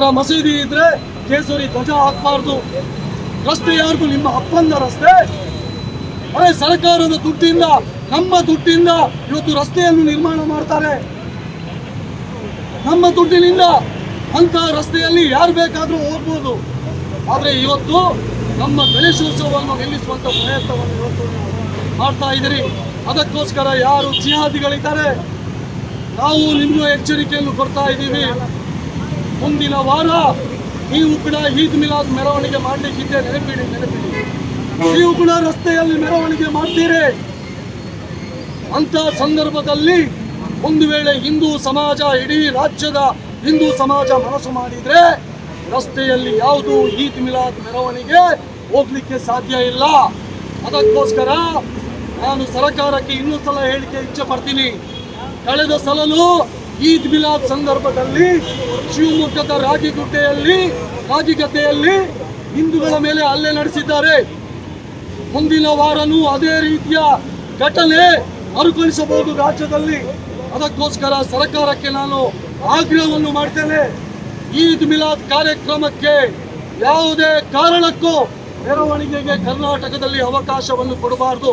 ಅವರ ಮಸೀದಿ ಇದ್ರೆ ಕೇಸರಿ ಧ್ವಜ ಹಾಕಬಾರ್ದು. ರಸ್ತೆ ಯಾರಿಗೂ ನಿಮ್ಮ ಅಪ್ಪಂದ ರಸ್ತೆ? ಅದೇ ಸರ್ಕಾರದ ದುಡ್ಡಿಂದ, ನಮ್ಮ ದುಡ್ಡಿಂದ ಇವತ್ತು ರಸ್ತೆಯನ್ನು ನಿರ್ಮಾಣ ಮಾಡ್ತಾರೆ. ನಮ್ಮ ದುಡ್ಡಿನಿಂದ ಅಂತ ರಸ್ತೆಯಲ್ಲಿ ಯಾರು ಬೇಕಾದರೂ ಹೋಗ್ಬೋದು. ಆದರೆ ಇವತ್ತು ನಮ್ಮ ಗಣೇಶೋತ್ಸವವನ್ನು ನಿಲ್ಲಿಸುವಂತ ಪ್ರಯತ್ನವನ್ನು ಇವತ್ತು ಮಾಡ್ತಾ ಇದ್ದೀರಿ. ಅದಕ್ಕೋಸ್ಕರ ಯಾರು ಜಿಹಾದಿಗಳಿದ್ದಾರೆ, ನಾವು ನಿಮ್ಮ ಎಚ್ಚರಿಕೆಯನ್ನು ಕೊಡ್ತಾ ಇದ್ದೀವಿ. ಮುಂದಿನ ವಾರ ನೀವು ಕೂಡ ಈದ್ ಮಿಲಾದ್ ಮೆರವಣಿಗೆ ಮಾಡಲಿಕ್ಕಿದ್ದೆ ನೆನಪಿಡಿ ನೆನಪಿಡಿ. ನೀವು ಕೂಡ ರಸ್ತೆಯಲ್ಲಿ ಮೆರವಣಿಗೆ ಮಾಡ್ತೀರಿ. ಅಂತ ಸಂದರ್ಭದಲ್ಲಿ ಒಂದು ವೇಳೆ ಹಿಂದೂ ಸಮಾಜ, ಇಡೀ ರಾಜ್ಯದ ಹಿಂದೂ ಸಮಾಜ ಮನಸ್ಸು ಮಾಡಿದ್ರೆ ರಸ್ತೆಯಲ್ಲಿ ಯಾವುದು ಈದ್ ಮಿಲಾದ್ ಮೆರವಣಿಗೆ ಹೋಗ್ಲಿಕ್ಕೆ ಸಾಧ್ಯ ಇಲ್ಲ. ಅದಕ್ಕೋಸ್ಕರ ನಾನು ಸರ್ಕಾರಕ್ಕೆ ಇನ್ನೂ ಸಲ ಹೇಳಿಕೆ ಇಚ್ಛೆ ಪಡ್ತೀನಿ. ಕಳೆದ ಸಲನು ಈದ್ ಮಿಲಾದ್ ಸಂದರ್ಭದಲ್ಲಿ ಶಿವಮೊಗ್ಗದ ರಾಗಿಗುಡ್ಡೆಯಲ್ಲಿ ರಾಗಿಗದ್ದೆಯಲ್ಲಿ ಹಿಂದೂಗಳ ಮೇಲೆ ಹಲ್ಲೆ ನಡೆಸಿದ್ದಾರೆ. ಮುಂದಿನ ವಾರನೂ ಅದೇ ರೀತಿಯ ಘಟನೆ ಮರುಕಳಿಸಬಹುದು ರಾಜ್ಯದಲ್ಲಿ. ಅದಕ್ಕೋಸ್ಕರ ಸರ್ಕಾರಕ್ಕೆ ನಾನು ಆಗ್ರಹವನ್ನು ಮಾಡ್ತೇನೆ. ಈದ್ ಮಿಲಾದ್ ಕಾರ್ಯಕ್ರಮಕ್ಕೆ ಯಾವುದೇ ಕಾರಣಕ್ಕೂ ಮೆರವಣಿಗೆಗೆ ಕರ್ನಾಟಕದಲ್ಲಿ ಅವಕಾಶವನ್ನು ಕೊಡಬಾರದು.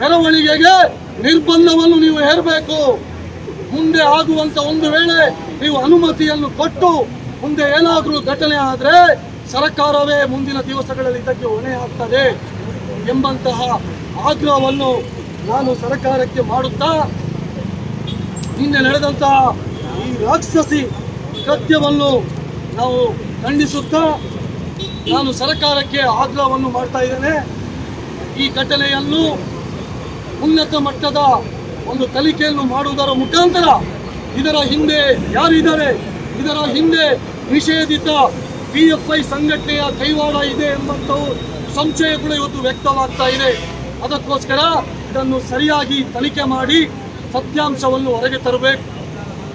ಮೆರವಣಿಗೆಗೆ ನಿರ್ಬಂಧವನ್ನು ನೀವು ಹೇರಬೇಕು. ಮುಂದೆ ಆಗುವಂತ ಒಂದು ವೇಳೆ ನೀವು ಅನುಮತಿಯನ್ನು ಕೊಟ್ಟು ಮುಂದೆ ಏನಾದರೂ ಘಟನೆ ಆದರೆ ಸರ್ಕಾರವೇ ಮುಂದಿನ ದಿವಸಗಳಲ್ಲಿ ಇದಕ್ಕೆ ಹೊಣೆ ಆಗ್ತದೆ ಎಂಬಂತಹ ಆಗ್ರಹವನ್ನು ನಾನು ಸರ್ಕಾರಕ್ಕೆ ಮಾಡುತ್ತಾ ನಿನ್ನೆ ನಡೆದಂತಹ ಈ ರಾಕ್ಷಸಿ ಕೃತ್ಯವನ್ನು ನಾವು ಖಂಡಿಸುತ್ತಾ ನಾನು ಸರ್ಕಾರಕ್ಕೆ ಆಗ್ರಹವನ್ನು ಮಾಡ್ತಾ ಇದ್ದೇನೆ. ಈ ಘಟನೆಯನ್ನು ಉನ್ನತ ಮಟ್ಟದ ಒಂದು ತನಿಖೆಯನ್ನು ಮಾಡುವುದರ ಮುಖಾಂತರ ಇದರ ಹಿಂದೆ ಯಾರಿದ್ದಾರೆ, ಇದರ ಹಿಂದೆ ನಿಷೇಧಿತ ಪಿ ಎಫ್ ಐ ಸಂಘಟನೆಯ ಕೈವಾಡ ಇದೆ ಎಂಬಂತಹ ಸಂಶಯ ಕೂಡ ಇವತ್ತು ವ್ಯಕ್ತವಾಗ್ತಾ ಇದೆ. ಅದಕ್ಕೋಸ್ಕರ ಇದನ್ನು ಸರಿಯಾಗಿ ತನಿಖೆ ಮಾಡಿ ಸತ್ಯಾಂಶವನ್ನು ಹೊರಗೆ ತರಬೇಕು.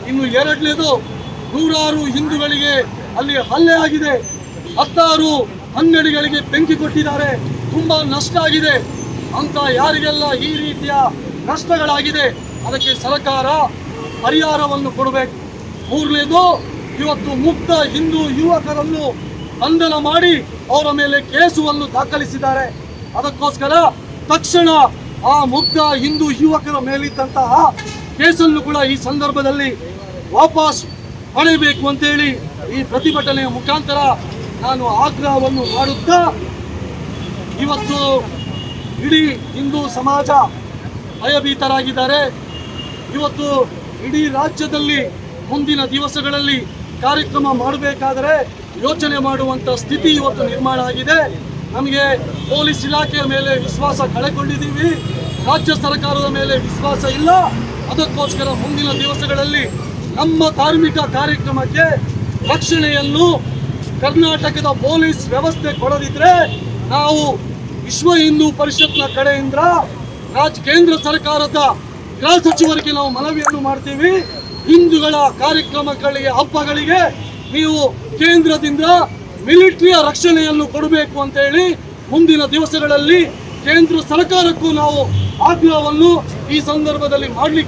ಇನ್ನು ಎರಡನೇದು, ನೂರಾರು ಹಿಂದೂಗಳಿಗೆ ಅಲ್ಲಿ ಹಲ್ಲೆ ಆಗಿದೆ. ಹತ್ತಾರು ಅಂಗಡಿಗಳಿಗೆ ಬೆಂಕಿ ಕೊಟ್ಟಿದ್ದಾರೆ. ತುಂಬ ನಷ್ಟ ಆಗಿದೆ. ಅಂತ ಯಾರಿಗೆಲ್ಲ ಈ ರೀತಿಯ ನಷ್ಟಗಳಾಗಿದೆ ಅದಕ್ಕೆ ಸರ್ಕಾರ ಪರಿಹಾರವನ್ನು ಕೊಡಬೇಕು. ಮೂರನೇದು, ಇವತ್ತು ಮುಕ್ತ ಹಿಂದೂ ಯುವಕರನ್ನು ಬಂಧನ ಮಾಡಿ ಅವರ ಮೇಲೆ ಕೇಸುವನ್ನು ದಾಖಲಿಸಿದ್ದಾರೆ. ಅದಕ್ಕೋಸ್ಕರ ತಕ್ಷಣ ಆ ಮುಕ್ತ ಹಿಂದೂ ಯುವಕರ ಮೇಲಿದ್ದಂತಹ ಕೇಸನ್ನು ಕೂಡ ಈ ಸಂದರ್ಭದಲ್ಲಿ ವಾಪಸ್ ಪಡೆಯಬೇಕು ಅಂತೇಳಿ ಈ ಪ್ರತಿಭಟನೆಯ ಮುಖಾಂತರ ನಾನು ಆಗ್ರಹವನ್ನು ಮಾಡುತ್ತಾ, ಇವತ್ತು ಇಡೀ ಹಿಂದೂ ಸಮಾಜ ಭಯಭೀತರಾಗಿದ್ದಾರೆ. ಇವತ್ತು ಇಡೀ ರಾಜ್ಯದಲ್ಲಿ ಮುಂದಿನ ದಿವಸಗಳಲ್ಲಿ ಕಾರ್ಯಕ್ರಮ ಮಾಡಬೇಕಾದರೆ ಯೋಚನೆ ಮಾಡುವಂಥ ಸ್ಥಿತಿ ಇವತ್ತು ನಿರ್ಮಾಣ ಆಗಿದೆ. ನಮಗೆ ಪೊಲೀಸ್ ಇಲಾಖೆಯ ಮೇಲೆ ವಿಶ್ವಾಸ ಕಳೆಕೊಂಡಿದ್ದೀವಿ. ರಾಜ್ಯ ಸರ್ಕಾರದ ಮೇಲೆ ವಿಶ್ವಾಸ ಇಲ್ಲ. ಅದಕ್ಕೋಸ್ಕರ ಮುಂದಿನ ದಿವಸಗಳಲ್ಲಿ ನಮ್ಮ ಧಾರ್ಮಿಕ ಕಾರ್ಯಕ್ರಮಕ್ಕೆ ರಕ್ಷಣೆಯನ್ನು ಕರ್ನಾಟಕದ ಪೊಲೀಸ್ ವ್ಯವಸ್ಥೆ ಕೊಡದಿದ್ದರೆ ನಾವು ವಿಶ್ವ ಹಿಂದೂ ಪರಿಷತ್ನ ಕಡೆಯಿಂದ ರಾಜ್ ಕೇಂದ್ರ ಸರ್ಕಾರದ ಗೃಹ ಸಚಿವರಿಗೆ ನಾವು ಮನವಿಯನ್ನು ಮಾಡ್ತೀವಿ. ಹಿಂದೂಗಳ ಕಾರ್ಯಕ್ರಮಗಳಿಗೆ, ಹಬ್ಬಗಳಿಗೆ ನೀವು ಕೇಂದ್ರದಿಂದ ಮಿಲಿಟರಿಯ ರಕ್ಷಣೆಯನ್ನು ಕೊಡಬೇಕು ಅಂತ ಹೇಳಿ ಮುಂದಿನ ದಿವಸಗಳಲ್ಲಿ ಕೇಂದ್ರ ಸರ್ಕಾರಕ್ಕೂ ನಾವು ಆಗ್ರಹವನ್ನು ಈ ಸಂದರ್ಭದಲ್ಲಿ ಮಾಡಲಿಕ್ಕೆ